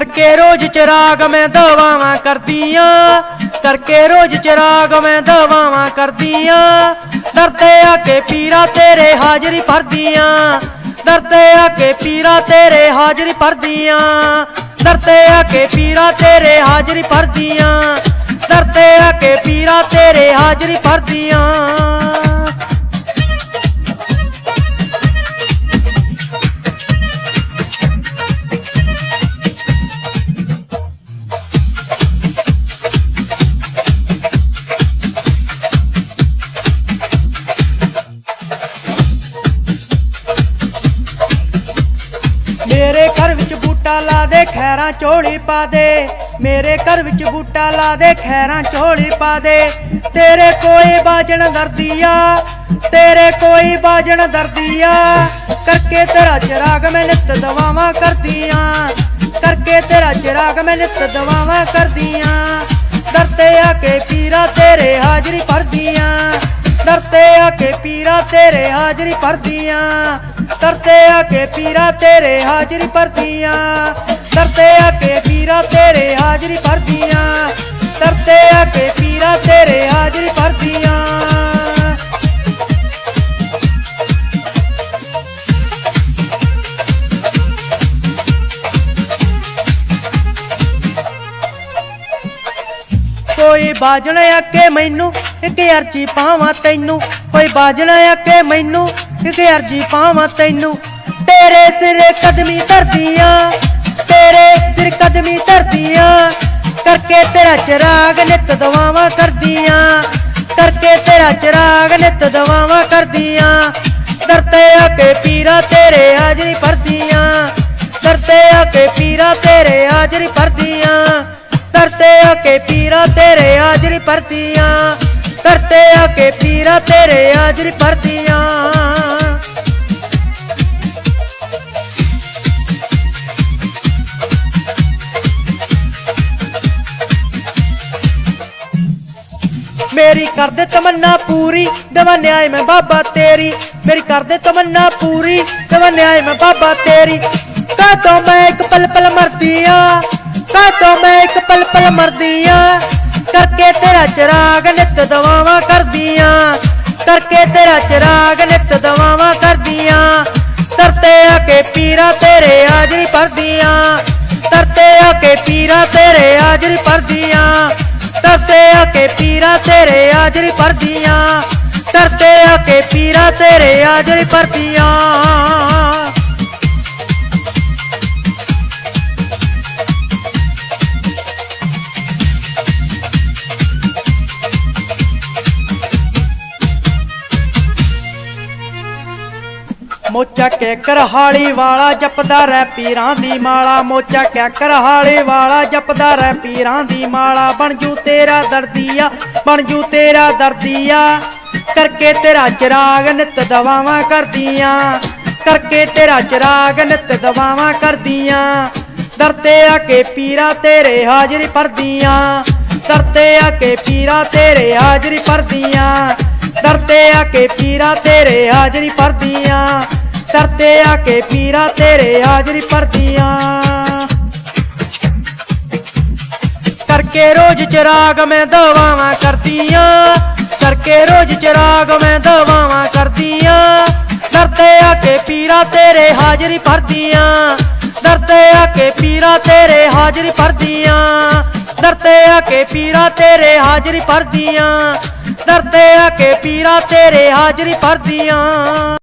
ਕਰਕੇ ਰੋਜ਼ ਚਿਰਾਗ ਮੈਂ ਦਵਾਵਾਂ ਕਰਦੀਆਂ। ਕਰਕੇ ਰੋਜ਼ ਚਿਰਾਗ ਮੈਂ ਦਵਾਵਾਂ ਕਰਦੀਆਂ। ਦਰਤੇ ਆ ਕੇ ਪੀਰਾ ਤੇਰੇ ਹਾਜ਼ਰੀ ਭਰਦੀਆਂ। ਦਰਤੇ ਆ ਕੇ ਪੀਰਾ ਤੇਰੇ ਹਾਜ਼ਰੀ ਭਰਦੀਆਂ। ਦਰਤੇ ਆ ਕੇ ਪੀਰਾ ਤੇਰੇ ਹਾਜ਼ਰੀ ਭਰਦੀਆਂ। ਦਰਤੇ ਆ ਕੇ ਪੀਰਾ ਤੇਰੇ ਹਾਜ਼ਰੀ ਭਰਦੀਆਂ। ਮੇਰੇ ਘਰ ਵਿੱਚ ਬੂਟਾ ਲਾ ਦੇ ਖੈਰਾਂ ਝੋਲੀ ਪਾ ਦੇ। ਮੇਰੇ ਘਰ ਵਿੱਚ ਬੂਟਾ ਲਾ ਦੇ ਖੈਰਾਂ ਝੋਲੀ ਪਾ ਦੇ। ਤੇਰੇ ਕੋਈ ਬਾਜਣ ਦਰਦੀਆ ਤੇਰੇ ਕੋਈ ਬਾਜਣ ਦਰਦੀਆ ਕਰਕੇ ਤੇਰਾ ਚਿਰਾਗ ਮੈਂ ਨਿੱਤ ਦਵਾਵਾਂ ਕਰਦੀਆਂ। ਕਰਕੇ ਤੇਰਾ ਚਿਰਾਗ ਮੈਂ ਨਿੱਤ ਦਵਾਵਾਂ ਕਰਦੀਆਂ। ਦਰਤੇ ਆ ਕੇ ਪੀਰਾ ਤੇਰੇ ਤੇਰੇ ਹਾਜ਼ਰੀ ਭਰਦੀਆਂ, ਤਰਤੇ ਆ ਕੇ ਪੀਰਾ ਤੇਰੇ ਹਾਜ਼ਰੀ ਭਰਦੀਆਂ, ਤਰਤੇ ਆ ਕੇ ਪੀਰਾ ਤੇਰੇ ਹਾਜ਼ਰੀ ਭਰਦੀਆਂ, ਤਰਤੇ ਆ ਕੇ ਪੀਰਾ ਤੇਰੇ ਹਾਜ਼ਰੀ ਭਰਦੀਆਂ। ਬਾਜਣ ਆਕੇ ਮੈਨੂੰ, ਇੱਕ ਅਰਜੀ ਪਾਵਾਂ ਤੈਨੂੰ। ਕੋਈ ਬਾਜਣ ਆਕੇ ਮੈਨੂੰ, ਇੱਕ ਅਰਜੀ ਪਾਵਾਂ ਤੈਨੂੰ। ਤੇਰੇ ਸਿਰ ਕਦਮੀ ਧਰਦੀਆਂ, ਤੇਰੇ ਸਿਰ ਕਦਮੀ ਧਰਦੀਆਂ, ਕਰਕੇ ਤੇਰਾ ਚਿਰਾਗ ਨਿਤ ਦਵਾਵਾਂ ਕਰਦੀਆਂ, ਕਰਕੇ ਤੇਰਾ ਚਿਰਾਗ ਨਿਤ ਦਵਾਵਾਂ ਕਰਦੀਆਂ। ਦਰਤੇ ਆ ਕੇ ਪੀਰਾ ਤੇਰੇ ਹਾਜ਼ਰੀ ਭਰਦੀਆਂ ਦਰਤੇ ਆ ਕੇ ਪੀਰਾ ਤੇਰੇ ਹਾਜ਼ਰੀ ਭਰਦੀਆਂ। ਕਰਤੇ ਆ ਕੇ ਪੀਰਾ, ਤੇਰੇ ਹਾਜ਼ਰੀ ਭਰਦੀਆਂ ਕਰਤੇ ਆ ਕੇ ਪੀਰਾ, ਤੇਰੇ ਹਾਜ਼ਰੀ ਭਰਦੀਆਂ ਮੇਰੀ ਕਰਦੇ ਤਮੰਨਾ ਪੂਰੀ, ਦੇਵਾ ਨਿਆਏ ਮੈਂ ਬਾਬਾ ਤੇਰੀ। ਮੇਰੀ ਕਰਦੇ ਤਮੰਨਾ ਪੂਰੀ, ਦੇਵਾ ਮੈਂ ਬਾਬਾ ਤੇਰੀ। ਕਾਤੋਂ ਮੈਂ ਇੱਕ ਪਲ ਪਲ ਮਰਦੀ ਆ ਕਾਤੋਂ ਮੈਂ ਇੱਕ ਪਲ ਪਲ ਮਰਦੀ ਆ ਕਰਕੇ ਤੇਰਾ ਚਿਰਾਗ ਨਿਤ ਦਵਾਵਾਂ ਕਰਦੀਆਂ, ਕਰਕੇ ਤੇਰਾ ਚਿਰਾਗ ਨਿਤ ਦਵਾਵਾਂ ਕਰਦੀਆਂ। ਤਰਤੇ ਆ ਕੇ ਪੀਰਾ ਤੇਰੇ ਹਾਜ਼ਰੀ ਭਰਦੀਆਂ, ਤਰਤੇ ਆ ਕੇ ਪੀਰਾ ਤੇਰੇ ਹਾਜ਼ਰੀ ਭਰਦੀਆਂ। ਤਰਤੇ ਆ ਕੇ ਪੀਰਾ ਤੇਰੇ ਹਾਜ਼ਰੀ ਭਰਦੀਆਂ, ਤਰਤੇ ਆ ਕੇ ਪੀਰਾ ਤੇਰੇ ਹਾਜ਼ਰੀ ਭਰਦੀਆਂ। ਮੋਚਾ ਕੇ ਕਰਹਾਲੀ ਵਾਲਾ ਜਪਦਾ ਰਹਿ ਪੀਰਾਂ ਦੀ ਮਾਲਾ, ਮੋਚਾ ਕੇ ਕਰਹਾਲੀ ਵਾਲਾ ਜਪਦਾ ਰਹਿ ਪੀਰਾਂ ਦੀ ਮਾਲਾ। ਬਣ ਜੂ ਤੇਰਾ ਦਰਦੀਆ ਬਣ ਜੂ ਤੇਰਾ ਦਰਦੀਆ ਕਰਕੇ ਤੇਰਾ ਚਿਰਾਗ ਨਿਤ ਦਵਾਵਾਂ ਕਰਦੀਆਂ, ਕਰਕੇ ਤੇਰਾ ਚਿਰਾਗ ਨਿਤ ਦਵਾਵਾਂ ਕਰਦੀਆਂ। ਦਰਤੇ ਆ ਕੇ ਪੀਰਾ ਤੇਰੇ ਹਾਜ਼ਰੀ ਭਰਦੀਆਂ ਦਰਤੇ ਆ ਕੇ ਪੀਰਾ ਤੇਰੇ ਹਾਜ਼ਰੀ ਭਰਦੀਆਂ ਦਰਤੇ ਆ ਕੇ ਪੀਰਾ ਤੇਰੇ ਹਾਜ਼ਰੀ ਭਰਦੀਆਂ। ਦਰਤੇ ਆ ਕੇ ਪੀਰਾ ਤੇਰੇ ਹਾਜ਼ਰੀ ਭਰਦੀਆਂ ਕਰਕੇ ਰੋਜ਼ ਚਿਰਾਗ ਮੈਂ ਦਵਾਵਾਂ ਕਰਦੀਆਂ ਕਰਕੇ ਰੋਜ਼ ਚਿਰਾਗ ਮੈਂ ਦਵਾਵਾਂ ਕਰਦੀਆਂ ਦਰਤੇ ਆ ਕੇ ਪੀਰਾ ਤੇਰੇ ਹਾਜ਼ਰੀ ਭਰਦੀਆਂ ਦਰਤੇ ਆ ਕੇ ਪੀਰਾ ਤੇਰੇ ਹਾਜ਼ਰੀ ਭਰਦੀਆਂ ਦਰਤੇ ਆ ਕੇ ਪੀਰਾ ਤੇਰੇ ਹਾਜ਼ਰੀ ਭਰਦੀਆਂ ਦਰਤੇ ਆ ਕੇ ਪੀਰਾ ਤੇਰੇ ਹਾਜ਼ਰੀ ਭਰਦੀਆਂ